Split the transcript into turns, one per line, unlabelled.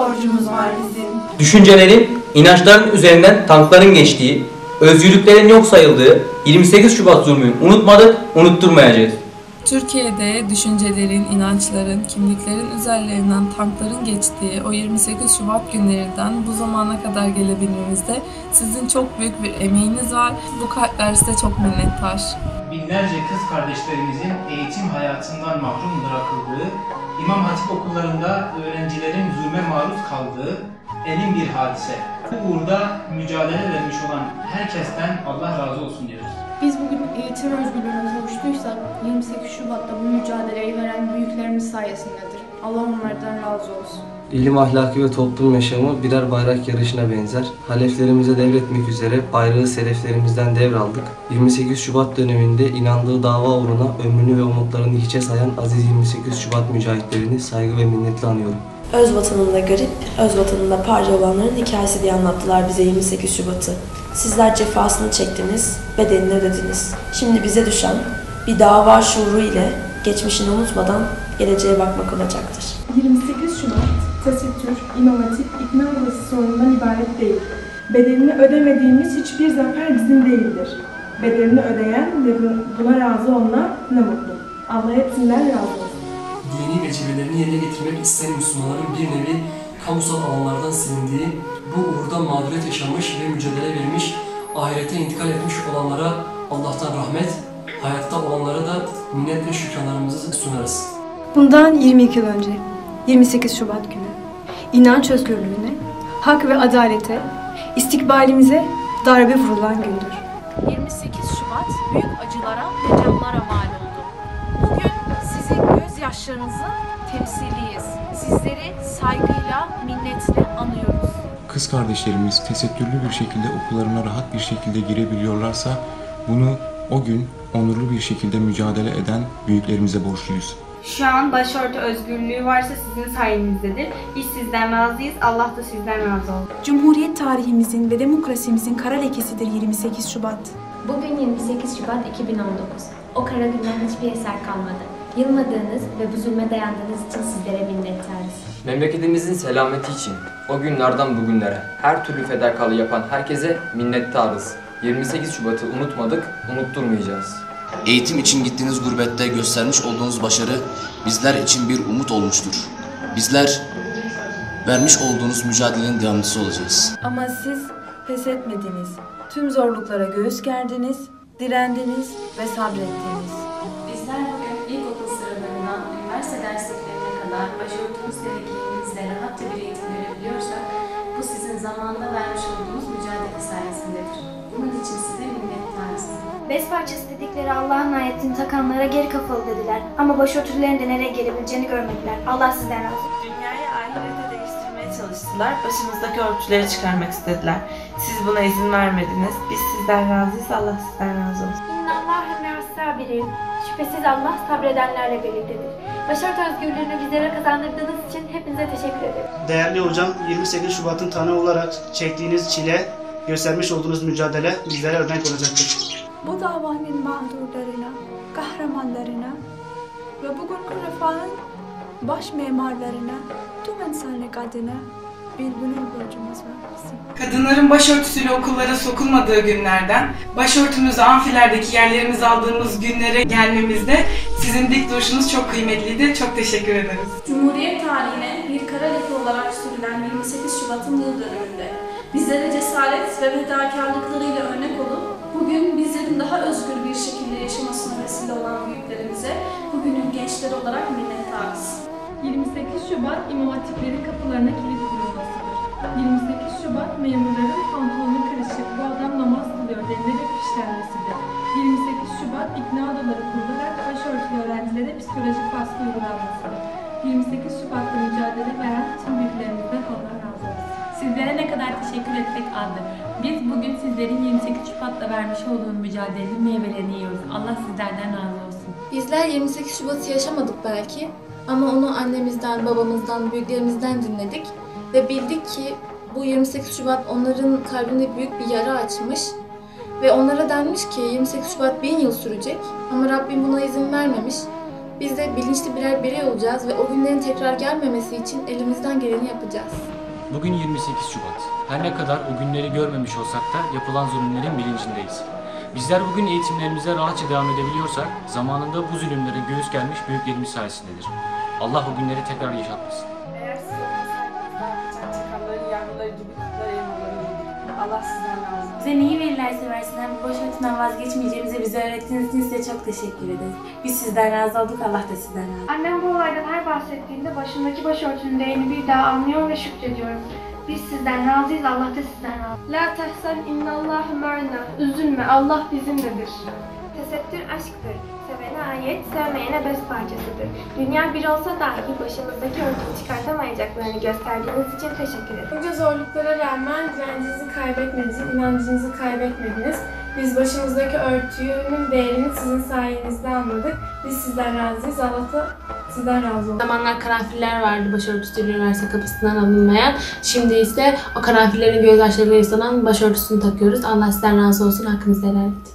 borcumuz var bizim.
Düşüncelerin, inançların üzerinden tankların geçtiği, özgürlüklerin yok sayıldığı 28 Şubat zulmünü unutmadık, unutturmayacağız.
Türkiye'de düşüncelerin, inançların, kimliklerin üzerlerinden tankların geçtiği o 28 Şubat günlerinden bu zamana kadar gelebilmemizde sizin çok büyük bir emeğiniz var. Bu kalpler size çok minnettar.
binlerce kız kardeşlerimizin eğitim hayatından mahrum bırakıldığı, İmam Hatip okullarında öğrencilerin zulme maruz kaldığı elin bir hadise. Bu uğurda mücadele vermiş olan herkesten Allah razı olsun diyoruz.
Biz bugün eğitim özgürlüğüne kavuştuysak 28 Şubat'ta bu mücadeleyi veren büyüklerimiz sayesindedir. Allah onlardan razı olsun.
İlim ahlakı ve toplum yaşamı birer bayrak yarışına benzer. Haleflerimize devretmek üzere bayrağı seleflerimizden devraldık. 28 Şubat döneminde inandığı dava uğruna ömrünü ve umutlarını hiçe sayan aziz 28 Şubat mücahitlerini saygı ve minnetle anıyorum.
Öz vatanında garip, öz vatanında parça olanların hikayesi diye anlattılar bize 28 Şubat'ı. Sizler cefasını çektiniz, bedelini ödediniz. Şimdi bize düşen bir dava şuuru ile geçmişini unutmadan geleceğe bakmak olacaktır.
28 Şubat, tesettür, İmam Hatip, ikna odası sorunundan ibaret değil. Bedelini ödemediğimiz hiçbir zafer bizim değildir. Bedelini ödeyen ve bu- buna razı olana ne mutlu. Allah hepsinden razı olsun.
dini vecibelerini yerine getirmek isteyen Müslümanların bir nevi kamusal alanlardan silindiği, bu uğurda mağduriyet yaşamış ve mücadele vermiş, ahirete intikal etmiş olanlara Allah'tan rahmet, hayatta olanlara da minnet ve şükranlarımızı sunarız.
Bundan 22 yıl önce, 28 Şubat günü, inanç özgürlüğüne, hak ve adalete, istikbalimize darbe vurulan gündür.
28 Şubat büyük acılara ve canlara mal oldu. Bugün sizin gözyaşlarınızın temsiliyiz. Sizleri saygıyla, minnetle anıyoruz.
Kız kardeşlerimiz tesettürlü bir şekilde okullarına rahat bir şekilde girebiliyorlarsa bunu o gün onurlu bir şekilde mücadele eden büyüklerimize borçluyuz.
Şu an başörtü özgürlüğü varsa sizin sayenizdedir. Biz sizden razıyız. Allah da sizden razı olsun.
Cumhuriyet tarihimizin ve demokrasimizin kara lekesidir 28 Şubat.
Bugün 28 Şubat 2019. O kara günden hiçbir eser kalmadı. Yılmadığınız ve bu zulme dayandığınız için sizlere minnettarız.
Memleketimizin selameti için o günlerden bugünlere her türlü fedakarlığı yapan herkese minnettarız. 28 Şubat'ı unutmadık, unutturmayacağız.
Eğitim için gittiğiniz gurbette göstermiş olduğunuz başarı bizler için bir umut olmuştur. Bizler vermiş olduğunuz mücadelenin devamlısı olacağız.
Ama siz pes etmediniz. Tüm zorluklara göğüs gerdiniz, direndiniz ve sabrettiniz.
Bizler bugün ilkokul sıralarından üniversite dersliklerine kadar başörtümüzle ve giyimimizle rahatça bir eğitim görebiliyorsak bu sizin zamanında vermiş olduğunuz
Bez parçası dedikleri Allah'ın ayetini takanlara geri kafalı dediler. Ama başörtülerin de nereye gelebileceğini görmediler. Allah sizden razı olsun.
Dünyayı ahirete değiştirmeye çalıştılar. Başımızdaki örtüleri çıkarmak istediler. Siz buna izin vermediniz. Biz sizden razıyız. Allah sizden razı olsun.
İnnallâhe me'as-sabirin. Şüphesiz Allah sabredenlerle birliktedir. Başörtü özgürlüğünü bizlere kazandırdığınız için hepinize teşekkür ederim.
Değerli hocam 28 Şubat'ın tanığı olarak çektiğiniz çile, göstermiş olduğunuz mücadele bizlere örnek olacaktır.
Bu davanın mağdurlarına, kahramanlarına ve bugünkü refahın baş mimarlarına, tüm insanlık adına bir gönül borcumuz var bizim.
Kadınların başörtüsüyle okullara sokulmadığı günlerden, başörtümüzü amfilerdeki yerlerimizi aldığımız günlere gelmemizde sizin dik duruşunuz çok kıymetliydi. Çok teşekkür ederiz.
Cumhuriyet tarihine bir kara leke olarak sürülen 28 Şubat'ın yıl dönümünde bizlere cesaret ve fedakarlıklarıyla örnek olup bugün bizlerin daha özgür bir şekilde yaşamasına vesile olan büyüklerimize bugünün gençleri olarak minnettarız.
28 Şubat İmam Hatiplerin kapılarına kilit vurulmasıdır. 28 Şubat memurların pantolonu kırışık bu adam namaz kılıyor denilerek fişlenmesidir. 28 Şubat ikna odaları kurularak başörtülü öğrencilere psikolojik baskı uygulanmasıdır. 28 Şubat'ta mücadele veren tüm büyüklerimizden Allah razı olsun.
Sizlere ne kadar teşekkür etmek azdır. Biz bugün sizlerin 28 Şubat'ta vermiş olduğu mücadelenin meyvelerini yiyoruz. Allah sizlerden razı olsun.
Bizler 28 Şubat'ı yaşamadık belki ama onu annemizden, babamızdan, büyüklerimizden dinledik ve bildik ki bu 28 Şubat onların kalbinde büyük bir yara açmış ve onlara denmiş ki 28 Şubat bin yıl sürecek ama Rabbim buna izin vermemiş Biz de bilinçli birer birey olacağız ve o günlerin tekrar gelmemesi için elimizden geleni yapacağız.
Bugün 28 Şubat. Her ne kadar o günleri görmemiş olsak da yapılan zulümlerin bilincindeyiz. Bizler bugün eğitimlerimize rahatça devam edebiliyorsak zamanında bu zulümlere göğüs germiş büyüklerimiz sayesindedir. Allah o günleri tekrar yaşatmasın.
Allah sizden razı olsun.
Bize neyi verirlerse versinler bu başörtüden vazgeçmeyeceğimizi bize öğrettiğiniz için size çok teşekkür ederiz. Biz sizden razı olduk, Allah da sizden razı olsun.
Annem bu olaydan her bahsettiğinde başımdaki başörtünün değerini bir daha anlıyor ve şükrediyorum. Biz sizden razıyız, Allah da sizden razı. La tehsen innallahu ma'na. Üzülme, Allah bizimledir. Tesettür aşktır. Sevene ayet, sevmeyene bez parçasıdır. Dünya bir olsa dahi başımızdaki örtüyü çıkartamayacaklarını gösterdiğiniz için teşekkür ederim.
Bunca zorluklara rağmen direncinizi kaybetmediniz, inancınızı kaybetmediniz. Biz başımızdaki örtünün değerini sizin sayenizde anladık. Biz sizden razıyız. Allah da sizden razı olsun.
zamanlar karanfiller vardı başörtüsüyle üniversite kapısından alınmayan. Şimdi ise o karanfillerin gözyaşlarıyla ıslanan başörtüsünü takıyoruz. Allah sizden razı olsun. Hakkınızı helal edin.